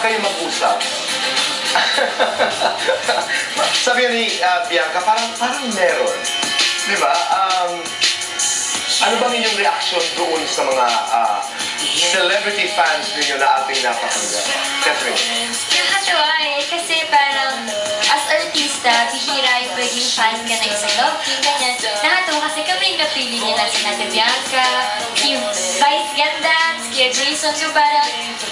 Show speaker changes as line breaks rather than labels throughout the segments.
kayo mag-usap? Sabi ni ah, Bianca, parang, parang meron. Di ba? Um, ano bang inyong reaction doon sa mga ah, celebrity fans ninyo na ating napakinggan? Catherine.
Nakakatuwa eh, kasi parang as artista, bihira yung maging fan ka ng isang love team, ganyan. Nakakatuwa kasi kami yung napili nila si Nata Bianca, Ganda, Kuya Jason,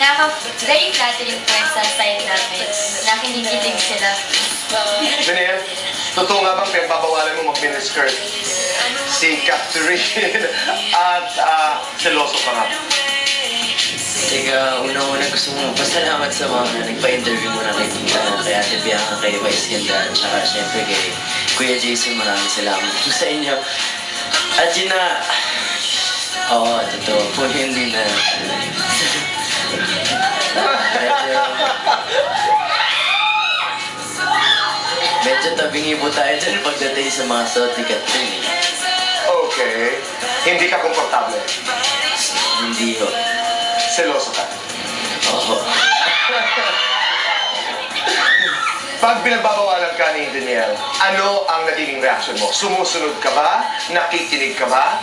nakaka very flattering po yun sa side namin. Nakinikilig sila.
Daniel, totoo nga bang pinagbabawalan mo mag-miniskirt si Catherine at uh, seloso ka nga?
Teka, una-una gusto mo pasalamat sa mga nagpa-interview mo na kay Tita, kay Ate Bianca, kay Vice Ganda, at saka syempre kay Kuya Jason, maraming salamat po sa inyo. At yun na, oo, totoo po, hindi na. medyo, medyo tabingi po tayo dyan pagdating sa mga suot ni Catherine. eh.
Okay. Hindi ka komportable.
Hindi ho.
Seloso ka.
Oo.
Pag pinagbabawalan ka ni Daniel, ano ang nagiging reaction mo? Sumusunod ka ba? Nakikinig ka ba?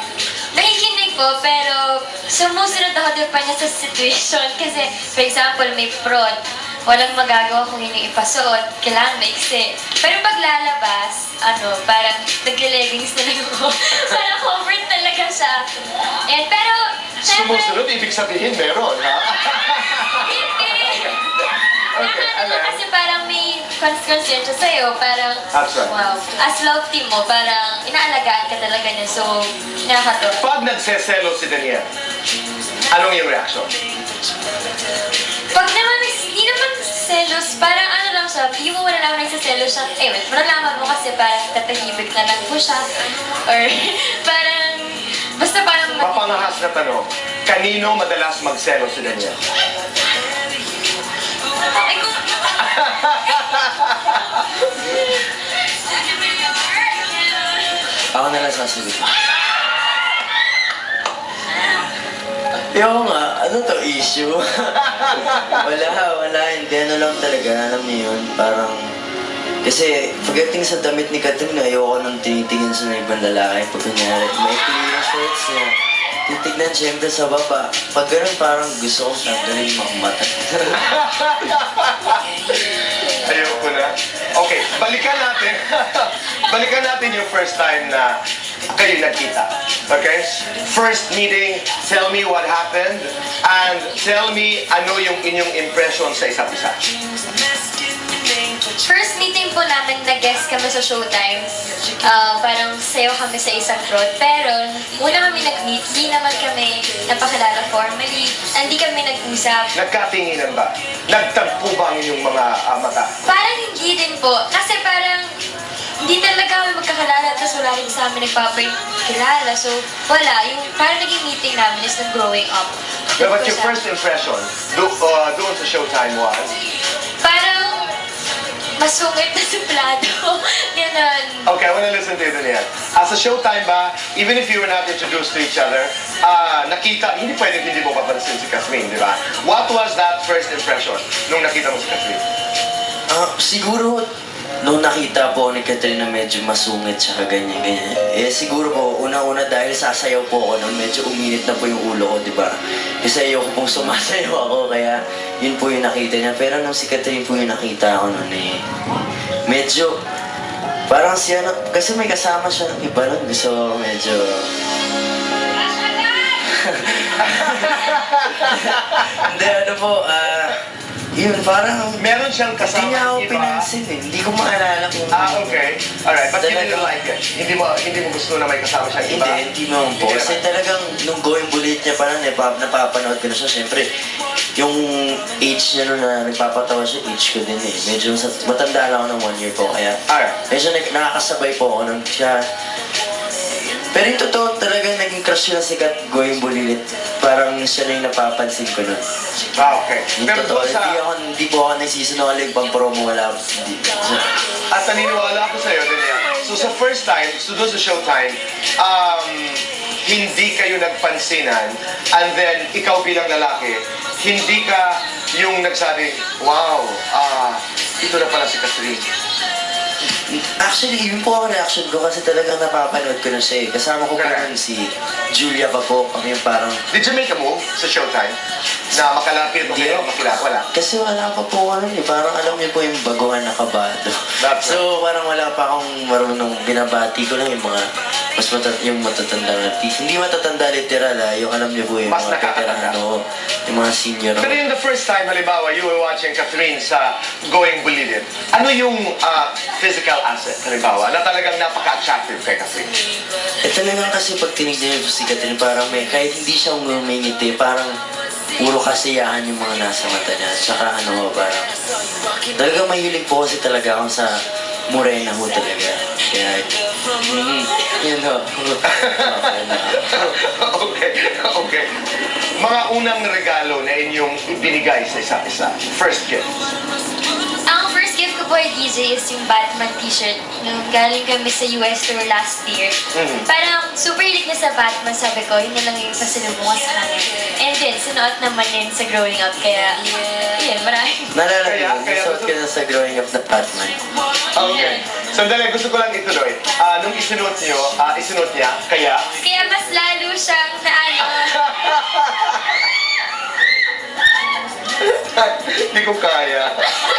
Nakikinig po, pero sumusunod ako din pa niya sa situation. Kasi, for example, may prod. Walang magagawa kung yung ipasuot. Kailangan maiksi. Pero pag lalabas, ano, parang nagle-leggings na lang ako. parang comfort talaga siya. And, pero, syempre,
Sumusunod, ibig sabihin meron, ha?
hindi.
Okay, ano?
kasi parang may conscience sa'yo. Parang,
That's right.
wow. As love team mo, parang inaalagaan ka talaga niya. So, nakakatawa.
Pag nagseselo si Daniel, anong yung reaction?
Pag naman, hindi naman selos, parang ano lang siya, yung wala naman nagsaselos siya, eh, wait, malalaman mo kasi parang tatahimik na lang po siya, or parang, basta parang,
Mapangahas na tanong, kanino madalas magselo si Daniel?
Ako na lang sasagot. Yung nga, ano to issue? wala, wala, hindi. Ano lang talaga, alam niyo yun, parang... Kasi pagdating sa damit ni Katrin, ayoko nang tinitingin sa ibang lalaki. Pag kunyari, may yung shorts niya. Titignan siyempre sa baba. Pag ganun, parang gusto kong tanggalin mga mata.
Ayoko na. Okay, balikan natin. balikan natin yung first time na kayo nagkita. Okay? First meeting, tell me what happened and tell me ano yung inyong impression sa isa't isa.
Po namin, nag-guest kami sa Showtime. Ah, parang sayo kami sa isang road. Pero, una kami nag-meet, di naman kami napakilala formally. Hindi kami nag-usap.
Nagkatinginan ba? Nagtagpo ba ang inyong mga ah, mata?
Parang hindi din po. Kasi parang hindi talaga kami magkakalala tapos wala rin sa amin nagpapakilala. So, wala. Yung parang naging meeting namin is nag growing up.
But your first impression do, uh, doon sa Showtime was?
Masungit na suplado. Ganon.
Okay, I want to listen to you, Daniel. As a Showtime ba, even if you were not introduced to each other, ah, nakita, hindi pwede hindi mo papansin si Catherine, di ba? What was that first impression nung nakita mo si Catherine?
Ah, siguro, nung nakita po ni Catherine na medyo masungit siya ganyan, ganyan. Eh, siguro po, una-una dahil sasayaw po ako nun, medyo uminit na po yung ulo ko, di ba? Kasi ayoko pong sumasayaw ako, kaya yun po yung nakita niya. Pero nung si Catherine po yung nakita ako nun eh, medyo, parang siya, na, kasi may kasama siya ng iba nun, gusto medyo, hindi, ano po, ah, yun, parang,
Meron siyang
hindi
kasama
niya ako
iba.
pinansin eh. Hindi ko maalala kung...
Ah, okay. Alright, but you didn't
Talaga.
like it. Hindi mo, hindi mo gusto na may kasama siyang iba?
Hindi, hindi naman po.
Hindi
Kasi
naman.
talagang nung going bullet niya pa nun, eh, pa- napapanood ko na siya. Siyempre, yung age niya nun na nagpapatawa siya, age ko din eh. Medyo sa- matanda lang ako ng one year po. Kaya,
Alright.
medyo nag- nakakasabay po ako nun. Siya, pero yung totoo talaga naging crush na si Kat going bulilit. Parang siya na yung napapansin ko nun.
Ah, okay.
Yung
Pero
totoo,
doon sa...
hindi, ako, hindi po ako nagsisinungaling pang promo wala. Hindi.
At naniniwala ako sa'yo, Daniel. So sa first time, so doon sa showtime, um, hindi kayo nagpansinan and then ikaw bilang lalaki, hindi ka yung nagsabi, wow, ah, ito na pala si Catherine.
Actually, yun po ang reaction ko kasi talagang napapanood ko na siya eh. Kasama ko nun si Julia pa po. Kami yung parang...
Did you make a move sa showtime? Na makalapit mo kayo, makilala, wala.
Kasi wala pa po ano eh. Parang alam niyo po yung baguhan na kabado.
That's
so parang wala pa akong marunong binabati ko lang yung mga mas matat yung matatandang artist. Hindi matatanda literal ah. Yung alam niyo po yung
Mas
mga
nakakatanda.
veterano, yung mga senior.
Pero yung the first time, halimbawa, you were watching Catherine sa Going Bulilid, ano yung ah, physical asset, halimbawa, na talagang napaka-attractive kay Catherine?
Eh talagang kasi pag tinignan niyo po si Catherine, parang may, kahit hindi siya umingiti, parang puro kasiyahan yung mga nasa mata niya. Tsaka ano, parang talagang mahilig po kasi talaga ako sa morena ho talaga. Kaya, mm, yun ho. okay na.
okay, okay. Mga unang regalo na inyong ibinigay sa isa't isa. First gift.
Ang first gift ko po ay DJ is yung Batman t-shirt. Nung galing kami sa US tour last year.
Mhm.
Parang super hilig na sa Batman, sabi ko, yun na lang yung pasalubungan sa kanya. And then, sinuot naman yun sa growing up. Kaya, yun, maraming.
Naalala
Kaya-
niyo,
kaya
nasuot ka na sa growing up na Batman.
Okay. Sandali, gusto ko lang ituloy. Ah, nung isinuot niyo, ah, isinuot niya, kaya...
Kaya mas lalo siyang na ano,
Hindi ko kaya.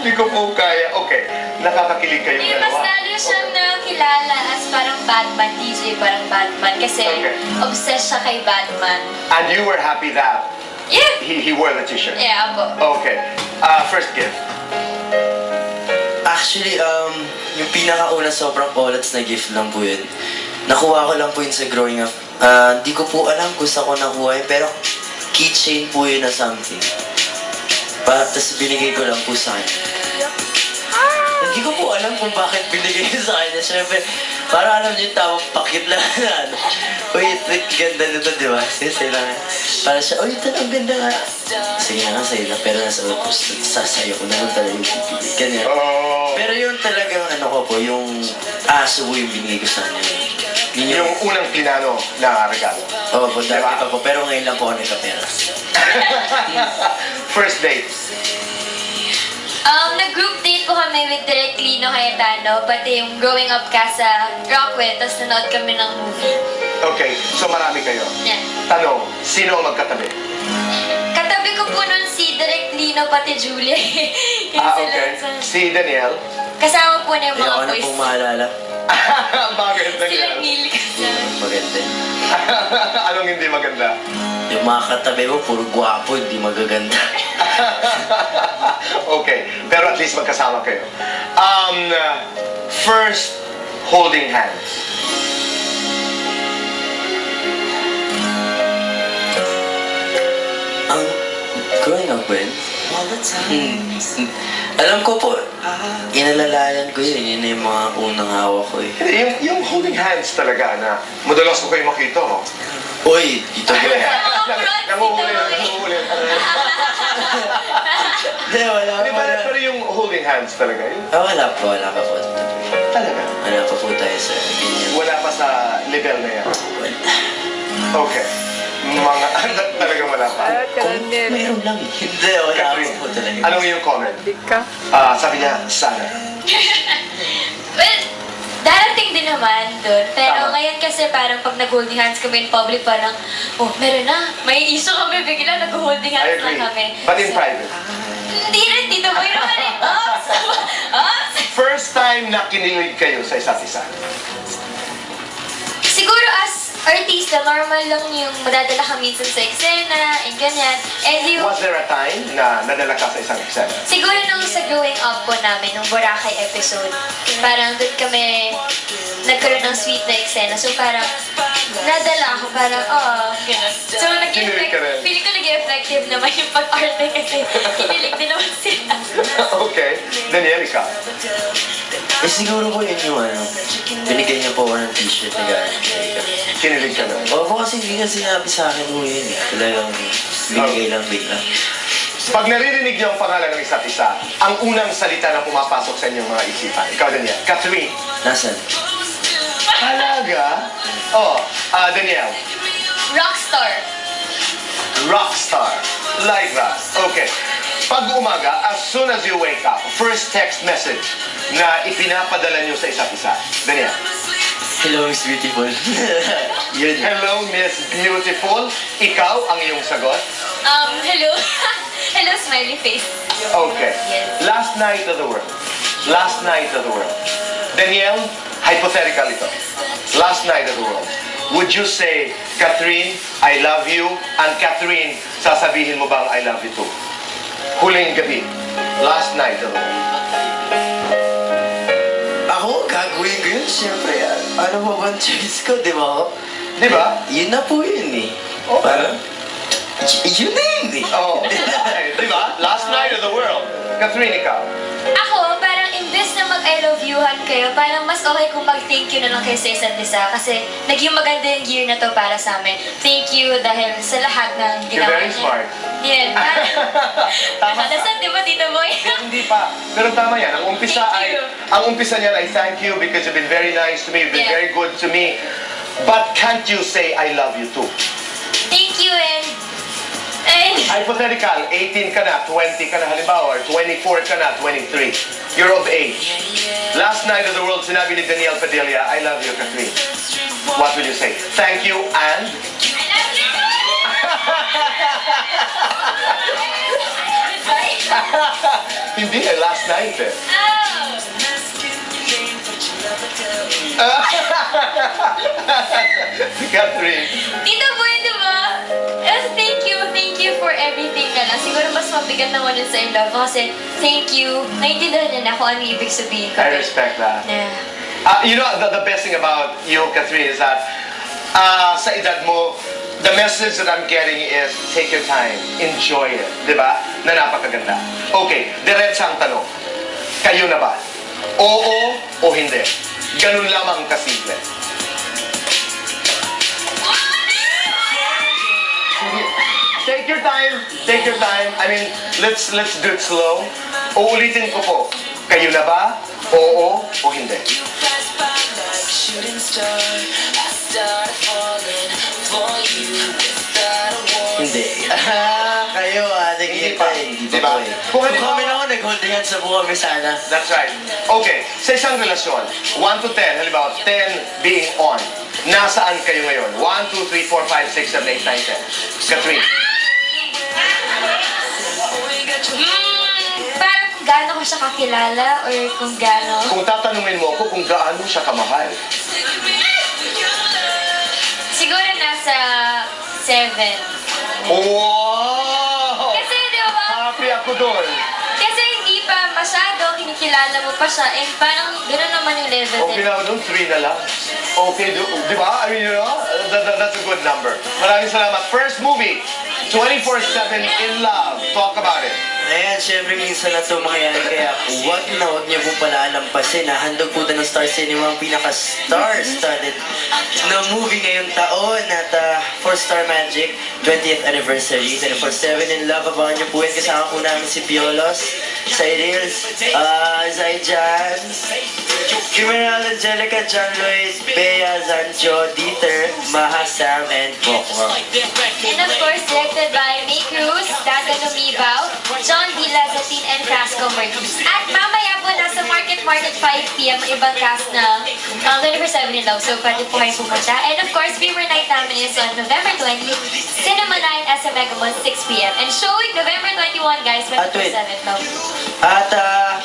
Hindi ko po kaya. Okay. Nakakakilig kayo
Hindi, mas lalo siyang nakilala as parang Batman, DJ parang Batman. Kasi
Okay.
obsessed siya kay Batman.
And you were happy that
Yeah!
he, he wore the t-shirt.
Yeah, ako.
Okay. Ah, first gift.
Actually, um, yung pinakauna sobrang olats na gift lang po yun. Nakuha ko lang po yun sa growing up. Ah, Hindi ko po alam kung saan ko nakuha yun, pero keychain po yun na something. Pa, tapos binigay ko lang po sa kanya. Hindi ko po alam kung bakit binigay ko sa kanya. Siyempre, para alam niyo yung tamang pakit lang na ano. Uy, wait, ganda nito, di ba? Sige, sa'yo lang. Para siya, uy, ito ang ganda nga. Sige na nga, sa'yo lang. Pero nasa post, sasayo ko naman talaga yung pipili. Ganyan.
Oh.
Pero yun talagang ano ko po, yung aso ko yung binigay ko sa kanya. Yun yung,
Yung unang pinano na regalo.
oo po, dati
Diba?
pa po. Pero ngayon lang po ako nagkapera.
First date.
Um, nag-group date po kami with Direk Lino Cayetano, pati yung growing up ka sa Rockwell, tapos nanood kami ng movie.
Okay. So marami kayo.
Yeah.
Tanong, sino ang magkatabi?
Katabi ko po nun si Direk Lino, pati Julia. Yung
Ah,
sila
okay.
sa-
Si Daniel.
Kasama po niya yung mga
Ayoko na
boys.
pong maalala.
Bakit
Sila
Daniel?
Neil.
Yung maganda.
Anong hindi maganda?
Yung mga katabi mo, puro gwapo, hindi magaganda.
okay. Pero at least magkasama kayo. Um, first, holding hands.
Ang growing up with, hmm, alam ko po, inalalayan ko yun. Yun yung mga unang hawak ko eh.
Yung, yung holding hands talaga na madalas ko kayo makita, oh.
Uy, ito ba?
Nanguhuli, nanguhuli.
Hindi, wala pa.
ba,
Wala.
pero yung holding hands talaga, yun
Ah, wala pa, wala pa po.
talaga.
Wala pa po tayo sa ganyan.
Wala pa sa level na yan.
Wala.
Okay. Mga, talaga wala pa.
Kung meron lang. eh. Hindi, wala pa po talaga.
Anong yung comment?
ka.
Ah, sabi niya, sana.
well, darating din naman doon. Pero
Tama.
ngayon kasi parang pag nag-holding hands kami in public, parang, oh, meron na. May issue kami, bigla nag-holding
I
hands
agree.
na kami.
But in
So,
private.
Hindi rin, dito mo yun naman eh. Ops! Ops!
First time na kinilig kayo sa isa't isa.
Siguro as artista, normal lang yung madadala ka minsan sa eksena, and ganyan. And yung,
Was there a time na nadala ka sa isang eksena?
siguro nung sa growing up po namin, nung Boracay episode, parang doon kami nagkaroon ng sweet na eksena. So parang, nadala ako, parang, oh, ganun. So nag-effect, feeling ko nag-effective naman yung pag-arte kasi kinilig din naman sila.
okay. Daniel, ikaw.
Eh, siguro po yun yung ano, binigay niya po ako ng t-shirt na Ika.
Kinilig ka na.
Oo kasi hindi niya sinabi sa akin po yun eh. Talagang binigay lang bigla.
Pag naririnig niyo ang pangalan ng isa't isa, ang unang salita na pumapasok sa inyong mga isipan. Ikaw, Daniel. Catherine.
Nasaan?
Talaga? Oh, ah, Daniel.
Rockstar.
rock star. Like that. Okay. Pag umaga, as soon as you wake up, first text message na ipinapadala nyo sa isa't isa. Ganyan.
Hello, Miss Beautiful. Yun.
Hello, Miss Beautiful. Ikaw ang iyong sagot.
Um, hello. hello, smiley face.
Okay.
Yes.
Last night of the world. Last night of the world. Danielle, hypothetical ito. Last night of the world. Would you say, Catherine, I love you? And Catherine, sasabihin mo bang I love you too? Huling gabi. Last night of the world.
Ako, gagawin ko yun. Siyempre, ano ba bang choice ko, di ba?
Di ba?
Yun na po yun eh.
Oh,
Parang, y- yun na yun eh.
Oh, di ba? Last night of the world. Catherine, ikaw.
Ako, na mag-I love you-han kayo, parang mas okay kung mag-thank you na lang kayo sa isa't isa. Kasi naging maganda yung year na to para sa amin. Thank you dahil sa lahat ng
You're
ginawa
very
niyo.
smart.
Yan.
Tama ka.
Nakalasan, di ba, Tito Boy?
Hindi pa. Pero tama yan. Ang umpisa
Thank
ay,
you.
ang umpisa niyan ay thank you because you've been very nice to me, you've been
Yeah.
very good to me. But can't you say I love you too? Hypothetical, 18 ka na, 20 ka na halimbawa, or 24 ka na, 23. You're of age. Last night of the world, sinabi ni Daniel Padilla, I love you, Catherine. What will you say? Thank you and... Hindi eh, last night eh.
Oh!
Catherine.
Everything na lang. Siguro mas mabigat naman yun sa in love kasi thank you. Naintindihan niya na kung ano ibig sabihin ko.
I respect that.
Yeah.
Uh, you know, the, the best thing about you, Catherine, is that uh, sa edad mo, the message that I'm getting is take your time, enjoy it, di ba? Na napakaganda. Okay, diretsang tanong. Kayo na ba? Oo o hindi? Ganun lamang kasimple. Take your time. Take your time. I mean, let's let's do it slow. Uulitin ko po. Kayo na ba? Oo o hindi?
Hindi. Kayo ah,
Hindi pa.
Hindi
Diba?
pa po eh.
Kung
kami na ako, nag-holding hands na po kami sana.
That's right. Okay, sa isang relasyon, 1 to 10, halimbawa, 10 being on, nasaan kayo ngayon? 1, 2, 3, 4, 5, 6, 7, 8, 9, 10. Catherine.
Mm, parang kung gaano ko siya kakilala or kung gaano...
Kung tatanungin mo ako kung gaano siya kamahal,
Siguro nasa seven.
wow!
Kasi di ba?
Happy ako doon.
Kasi hindi pa masyado, kinikilala mo pa siya, and parang gano'n naman yung level
Okay
din.
na ako doon, 3 na lang. Okay, do, di ba? I mean, you know, that, that- that's a good number. Maraming salamat. First movie, 24-7 in love. Talk about it.
Ayan, syempre minsan na ito mangyayari kaya huwag na huwag niyo po palalampasin. Nahandog po na ng Star Cinema ang pinaka-star-studded na movie ngayong taon at uh, for Star Magic 20th anniversary. 24-7 in love, abangan niyo po yun. Kasama po namin si Piolos, Cyrils, uh, Zaijan, Kimeral Angelica, John Lloyd, Bea, Zanjo, Dieter, Maha, Sam, and Bokor.
And of course, directed by May Cruz, Dada Lumibaw, John D. Lazatin, and Casco Mertis. At mamaya po nasa Market 5pm ang ibang cast na um, 24-7 in Love. So, pwede po kayo pumunta. And of course, viewer night namin is on November 20, Cinema 9, SM Megamall, 6pm. And showing November 21, guys,
At wait.
24-7 Love.
At uh,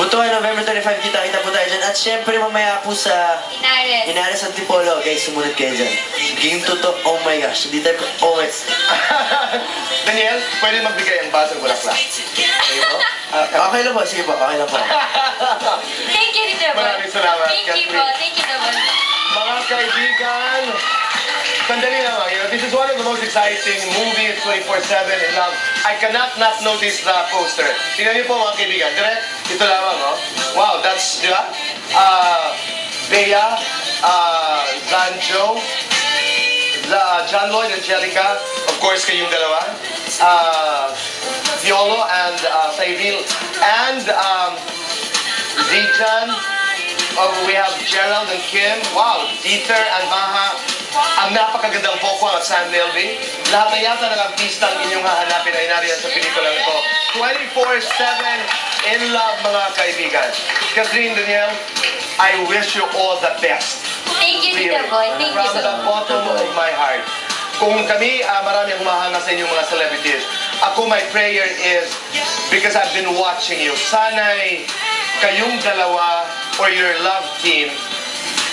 Butuan, November 25, kita-kita po tayo dyan. At syempre mamaya po sa
Inares.
Inares Antipolo, guys, sumunod kayo dyan. Game totoo, oh my gosh, hindi tayo, oh my,
Daniel, pwede magbigay ang basang bulaklak. Okay po?
Ah, okay lang po, sige po, okay lang po.
Thank you, Boy.
Maraming salamat,
Thank you po.
Catherine.
Thank you, Boy.
Mga kaibigan, sandali lang, you know, this is one of the most exciting movies 24-7 in love. I cannot not notice the poster. Tingnan niyo po mga kaibigan, direct, ito lamang, oh. Wow, that's, di ba? Uh, Bea, uh, Zanjo, the, John Lloyd, Angelica, of course, kayong dalawa, uh, Violo and uh, Cyril, and um, Zijan, Oh, we have Gerald and Kim. Wow, Dieter and Maha. ang napakagandang Poco at Sam Melvin. Lahat na yata ng artistang inyong hahanapin ay nariyan sa pelikulang ito. 24-7 in love mga kaibigan. Catherine Daniel, I wish you all the best.
Thank you, Tita Boy. Thank you
From
so
the bottom of my heart. Kung kami, uh, marami ang humahanga sa inyong mga celebrities. Ako, my prayer is, because I've been watching you, sana'y kayong dalawa or your love team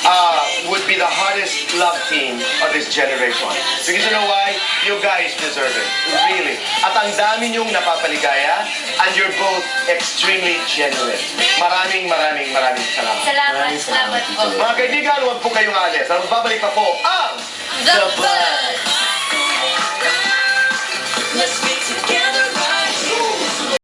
uh, would be the hardest love team of this generation. Because you know why? You guys deserve it. Really. At ang dami niyong napapaligaya and you're both extremely genuine. Maraming, maraming, maraming salamat.
Salamat,
salamat,
po.
Mga kaibigan, huwag po kayong alis. Ang babalik pa po ang
The Buzz!